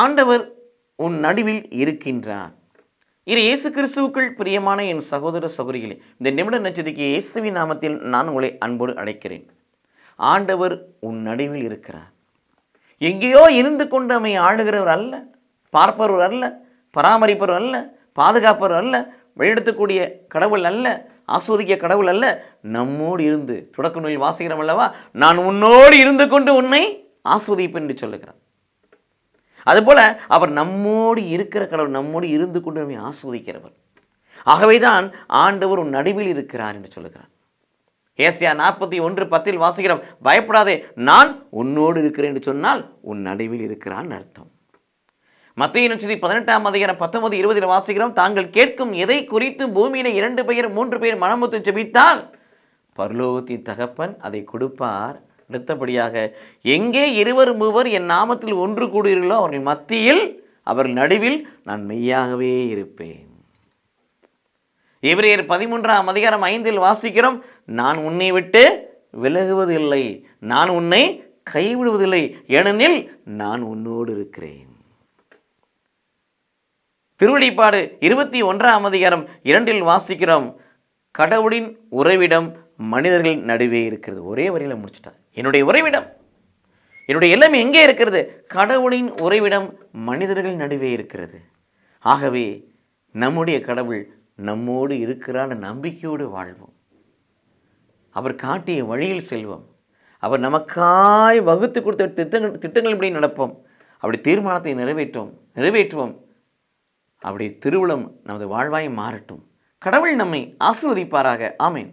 ஆண்டவர் உன் நடுவில் இருக்கின்றார். இது இயேசு கிறிஸ்துவுக்குள் பிரியமான என் சகோதர சகோதரிகளே இந்த நிமிட நட்சத்திரிக்கு இயேசுவி நாமத்தில் நான் உங்களை அன்போடு அழைக்கிறேன். ஆண்டவர் உன் நடுவில் இருக்கிறார். எங்கேயோ இருந்து கொண்டு நம்மை ஆளுகிறவர் அல்ல பார்ப்பவர் அல்ல பராமரிப்பவர் அல்ல பாதுகாப்பவர் அல்ல வழிநடத்தக்கூடிய கடவுள் அல்ல ஆஸ்வதிக்க கடவுள் அல்ல நம்மோடு இருந்து தொடக்க நூலில் வாசிக்கிறோம் அல்லவா? நான் உன்னோடு இருந்து கொண்டு உன்னை ஆஸ்வதிப்பேன் என்று சொல்லுகிறேன் அதுபோல் அவர் நம்மோடு இருக்கிற கடவுள் நம்மோடு இருந்து கொண்டு நம்மை ஆஸ்வதிக்கிறவர். ஆகவேதான் ஆண்டவர் உன் நடுவில் இருக்கிறார் என்று சொல்லுகிறார். ஏசியா நாற்பத்தி ஒன்று பத்தில் வாசிக்கிறோம் பயப்படாதே நான் உன்னோடு இருக்கிறேன் என்று சொன்னால் உன் நடுவில் இருக்கிறான் அர்த்தம். மத்திய நட்சத்திரி பதினெட்டாம் அதிகாரம் பத்தொன்பது இருபதில் வாசிக்கிறோம் தாங்கள் கேட்கும் எதை குறித்து பூமியில இரண்டு பெயர் மூன்று பேர் மனமுத்து ஜெபித்தால் பர்லோகத்தின் தகப்பன் அதை கொடுப்பார் அடுத்தபடியாக எங்கே இருவர் மூவர் என் நாமத்தில் ஒன்று கூடுகிறீர்களோ அவர்கள் மத்தியில் அவர்கள் நடுவில் நான் மெய்யாகவே இருப்பேன். எபிரேயர் பதிமூன்றாம் அதிகாரம் ஐந்தில் வாசிக்கிறோம் நான் உன்னை விட்டு விலகுவதில்லை நான் உன்னை கைவிடுவதில்லை ஏனெனில் நான் உன்னோடு இருக்கிறேன். திருவடிப்பாடு இருபத்தி ஒன்றாம் அதிகாரம் இரண்டில் வாசிக்கிறோம் கடவுளின் உறவிடம் மனிதர்கள் நடுவே இருக்கிறது. ஒரே வரியில் முடிச்சிட்டார் என்னுடைய உறைவிடம் என்னுடைய எல்லாமே எங்கே இருக்கிறது? கடவுளின் உறைவிடம் மனிதர்கள் நடுவே இருக்கிறது. ஆகவே நம்முடைய கடவுள் நம்மோடு இருக்கிறான நம்பிக்கையோடு வாழ்வோம். அவர் காட்டிய வழியில் செல்வோம். அவர் நமக்காய் வகுத்து கொடுத்த திட்டங்கள் திட்டங்களின்படி நடப்போம். அப்படி தீர்மானத்தை நிறைவேற்றுவோம் நிறைவேற்றுவோம். அப்படி திருவுளம் நமது வாழ்வாய் மாறட்டும். கடவுள் நம்மை ஆசிர்வதிப்பாராக. ஆமேன்.